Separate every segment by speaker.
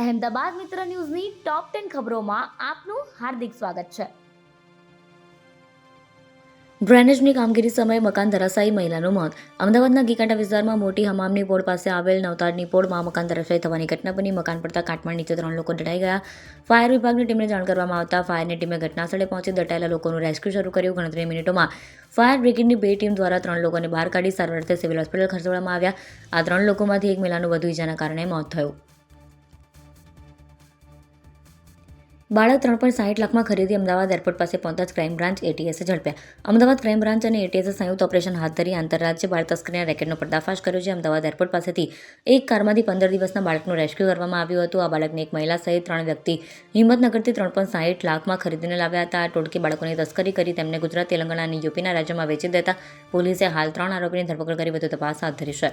Speaker 1: અહેમદાબાદ મિત્ર ન્યૂઝની top ten ખબરોમાં આપનું હાર્દિક સ્વાગત છે. ડ્રેનેજની કામગીરી સમયે મકાન ધરાશાયી મહિલાનું મોત. અમદાવાદના ગીકાંઠા વિસ્તારમાં મોટી હમામની પોળ પાસે આવેલ નવતારની પોળમાં મકાન ધરાશાયી થવાની ઘટના બની. મકાન પડતા કાટમાળ નીચે ત્રણ લોકો દટાઈ ગયા. ફાયર વિભાગની ટીમને જાણ કરવામાં આવતા ફાયરની ટીમે ઘટનાસ્થળે પહોંચી દટાયેલા લોકોનું રેસ્ક્યુ શરૂ કર્યું. ગણતરી મિનિટોમાં ફાયર બ્રિગેડની બે ટીમ દ્વારા ત્રણ લોકોને બહાર કાઢી સારવાર સિવિલ હોસ્પિટલ ખસેડવામાં આવ્યા. આ ત્રણ લોકોમાંથી એક મહિલાનું વધુ ઈજાના કારણે મોત થયું. બાળક ત્રણ પોઈન્ટ સાઠ લાખમાં ખરીદી અમદાવાદ એરપોર્ટ પાસે પહોંચતા જ ક્રાઇમ બ્રાન્ચ એટીએસે ઝડપ્યા. અમદાવાદ ક્રાઇમ બ્રાન્ચ અને એટીએસે સંયુક્ત ઓપરેશન હાથ ધરી આંતરરાજ્ય બાળ તસ્કરીના રેકેટનો પર્દાફાશ કર્યો છે. અમદાવાદ એરપોર્ટ પાસેથી એક કારમાંથી પંદર દિવસના બાળકનું રેસ્ક્યુ કરવામાં આવ્યું હતું. આ બાળકને એક મહિલા સહિત ત્રણ વ્યક્તિ હિંમતનગરથી ત્રણ પોઈન્ટ સાઠ લાખમાં ખરીદીને લાવ્યા હતા. આ ટોળકી બાળકોની તસ્કરી કરી તેમને ગુજરાત, તેલંગાણા અને યુપીના રાજ્યોમાં વેચી દેતા પોલીસે હાલ ત્રણ આરોપીની ધરપકડ કરી વધુ તપાસ હાથ ધરી છે.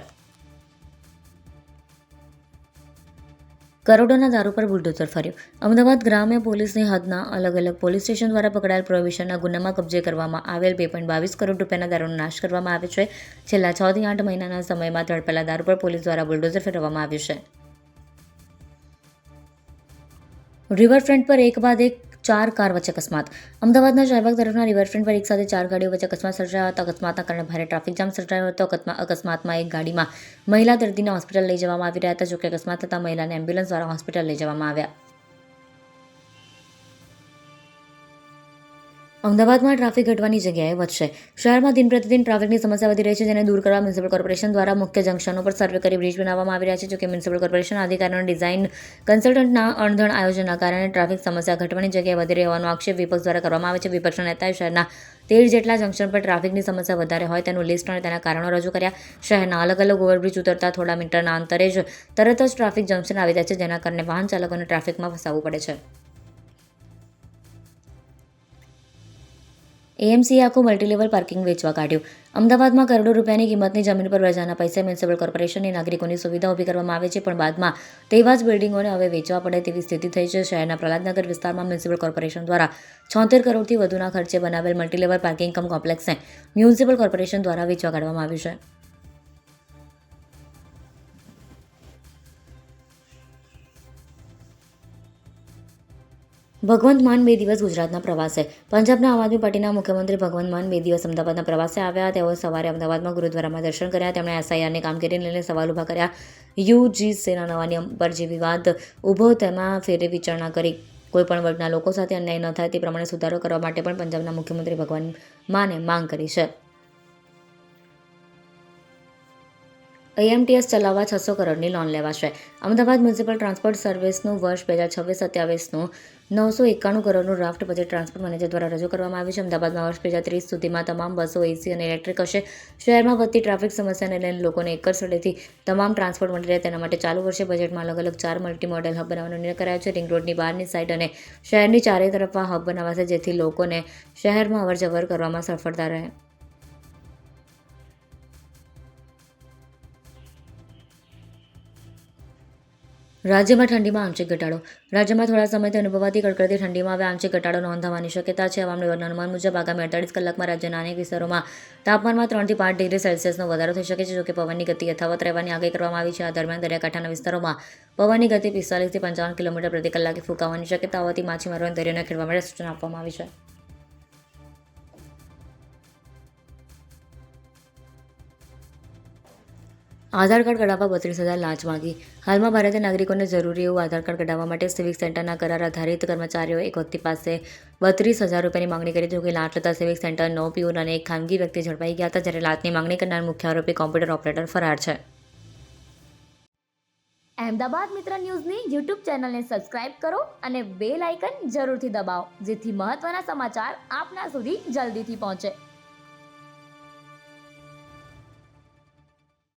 Speaker 1: કરોડોના દારૂ પર બુલડોઝર ફર્યું. અમદાવાદ ગ્રામ્ય પોલીસની હદના અલગ અલગ પોલીસ સ્ટેશન દ્વારા પકડાયેલ પ્રોહિબિશનના ગુનામાં કબજે કરવામાં આવેલ બે પોઈન્ટ બાવીસ કરોડ રૂપિયાના દારૂનો નાશ કરવામાં આવ્યો છે. છેલ્લા છ થી આઠ મહિનાના સમયમાં ઝડપેલા દારૂ પર પોલીસ દ્વારા બુલડોઝર ફેરવવામાં આવ્યું છે. રિવરફ્રન્ટ પર એક બાદ એક ચાર કાર વચ્ચે અકસ્માત. અમદાવાદના શાહબાગ તરફના રિવરફ્રન્ટ પર એક સાથે ચાર ગાડીઓ વચ્ચે અકસ્માત સર્જાયો હતો. અકસ્માતના કારણે ભારે ટ્રાફિક જામ સર્જાયો હતો. અકસ્માતમાં એક ગાડીમાં મહિલા દર્દીને હોસ્પિટલ લઈ જવામાં આવી રહ્યા હતા, જોકે અકસ્માત થતાં મહિલાને એમ્બ્યુલન્સ દ્વારા હોસ્પિટલ લઈ જવામાં આવ્યા. અમદાવાદમાં ટ્રાફિક ઘટવાની જગ્યાએ વધશે. શહેરમાં દિન પ્રતિદિન ટ્રાફિકની સમસ્યા વધી રહી છે, જેને દૂર કરવા મ્યુનિસિપલ કોર્પોરેશન દ્વારા મુખ્ય જંકશનો પર સર્વે કરી બ્રિજ બનાવવામાં આવી રહ્યા છે, જોકે મ્યુનિસિપલ કોર્પોરેશન અધિકારીઓના ડિઝાઇન કન્સલ્ટન્ટના અણધણ આયોજનના કારણે ટ્રાફિક સમસ્યા ઘટવાની જગ્યાએ વધી રહી હોવાનો આક્ષેપ વિપક્ષ દ્વારા કરવામાં આવે છે. વિપક્ષના નેતાએ શહેરના તેર જેટલા જંકશન પર ટ્રાફિકની સમસ્યા વધારે હોય તેનું લિસ્ટ અને તેના કારણો રજૂ કર્યા. શહેરના અલગ અલગ ઓવરબ્રિજ ઉતરતા થોડા મીટરના અંતરે જ તરત જ ટ્રાફિક જંકશન આવી જાય છે, જેના કારણે વાહન ચાલકોને ટ્રાફિકમાં ફસાવવું પડે છે. એએમસીએ આખું મલ્ટીલેવલ પાર્કિંગ વેચવા કાઢ્યું. અમદાવાદમાં કરોડો રૂપિયાની કિંમતની જમીન પર પ્રજાના પૈસે મ્યુનિસિપલ કોર્પોરેશનની નાગરિકોની સુવિધા ઊભી કરવામાં આવે છે, પણ બાદમાં તેવા જ બિલ્ડિંગોને હવે વેચવા પડે તેવી સ્થિતિ થઈ છે. શહેરના પ્રહલાદનગર વિસ્તારમાં મ્યુનિસિપલ કોર્પોરેશન દ્વારા છોતેર કરોડથી વધુના ખર્ચે બનાવેલ મલ્ટીલેવલ પાર્કિંગ કમ કોમ્પ્લેક્સને મ્યુનિસિપલ કોર્પોરેશન દ્વારા વેચવા કાઢવામાં આવ્યું છે. ભગવંત માન બે દિવસ ગુજરાતના પ્રવાસે. પંજાબના આમ આદમી પાર્ટીના મુખ્યમંત્રી ભગવંત માન બે દિવસ અમદાવાદના પ્રવાસે આવ્યા. તેઓ સવારે અમદાવાદમાં ગુરુદ્વારામાં દર્શન કર્યા. તેમણે એસઆઈઆરની કામગીરીને લઈને સવાલ ઊભા કર્યા. યુજીસીના નવા નિયમ પર જે વિવાદ ઊભો તેમાં ફેરે વિચારણા કરી. કોઈપણ વર્ગના લોકો સાથે અન્યાય ન થાય તે પ્રમાણે સુધારો કરવા માટે પણ પંજાબના મુખ્યમંત્રી ભગવાન માને માંગ કરી છે. આઈએમટીએસ ચલાવવા છસો કરોડની લોન લેવાશે. અમદાવાદ મ્યુનિસિપલ ટ્રાન્સપોર્ટ સર્વિસનું વર્ષ બે હજાર છવ્વીસ સત્યાવીસનું નવસો એકાણું કરોડનું ડ્રાફ્ટ બજેટ ટ્રાન્સપોર્ટ મેનેજર દ્વારા રજૂ કરવામાં આવ્યું છે. અમદાવાદમાં વર્ષ બે હજાર ત્રીસ સુધીમાં તમામ બસો એસી અને ઇલેક્ટ્રિક હશે. શહેરમાં વધતી ટ્રાફિક સમસ્યાને લઈને લોકોને એક જ સ્થળેથી તમામ ટ્રાન્સપોર્ટ મળી રહે તેના માટે ચાલુ વર્ષે બજેટમાં અલગ અલગ ચાર મલ્ટી મોડેલ હબ બનાવવાનો નિર્ણય કરાયો છે. રિંગ રોડની બહારની સાઈડ અને શહેરની ચારે તરફ હબ બનાવાશે જેથી લોકોને શહેરમાં અવરજવર કરવામાં સફળતા રહે. રાજ્યમાં ઠંડીમાં આંશિક ઘટાડો. રાજ્યમાં થોડા સમયથી અનુભવાતી કડકડતી ઠંડીમાં હવે આંશિક ઘટાડો નોંધાવાની શક્યતા છે. હવામાન અનુમાન મુજબ આગામી અડતાલીસ કલાકમાં રાજ્યના અનેક વિસ્તારોમાં તાપમાનમાં ત્રણથી પાંચ ડિગ્રી સેલ્સિયસનો વધારો થઈ શકે છે, જોકે પવનની ગતિ યથાવત રહેવાની આગાહી કરવામાં આવી છે. આ દરમિયાન દરિયાકાંઠાના વિસ્તારોમાં પવનની ગતિ પિસ્તાલીસથી પંચાવન કિલોમીટર પ્રતિ કલાકે ફૂંકાવાની શક્યતા હોવાથી માછીમારોને દરિયાને ખેડવા માટે સૂચના આપવામાં આવી છે. આધાર કાર્ડ કઢાવવા બત્રીસ હજાર લાંચ માંગી. હાલમાં ભારતીય નાગરિકોને જરૂરી એવું આધાર કાર્ડ કઢાવવા માટે સિવિક સેન્ટરના કરાર આધારિત કર્મચારીઓ એક વ્યક્તિ પાસે બત્રીસ હજાર રૂપિયાની માંગણી કરી જોકે લાંચ લેતા સિવિક સેન્ટરનો પીઓન અને એક ખાનગી વ્યક્તિ ઝડપાઈ ગયા હતા, જ્યારે લાંચની માંગણી કરનાર મુખ્ય આરોપી કોમ્પ્યુટર ઓપરેટર ફરાર છે. અહેમદાબાદ મિત્ર ન્યૂઝની યુટ્યુબ ચેનલને સબસ્ક્રાઇબ કરો અને બેલ આઇકન જરૂરથી દબાવો, જેથી મહત્ત્વના સમાચાર આપના સુધી જલ્દીથી પહોંચે.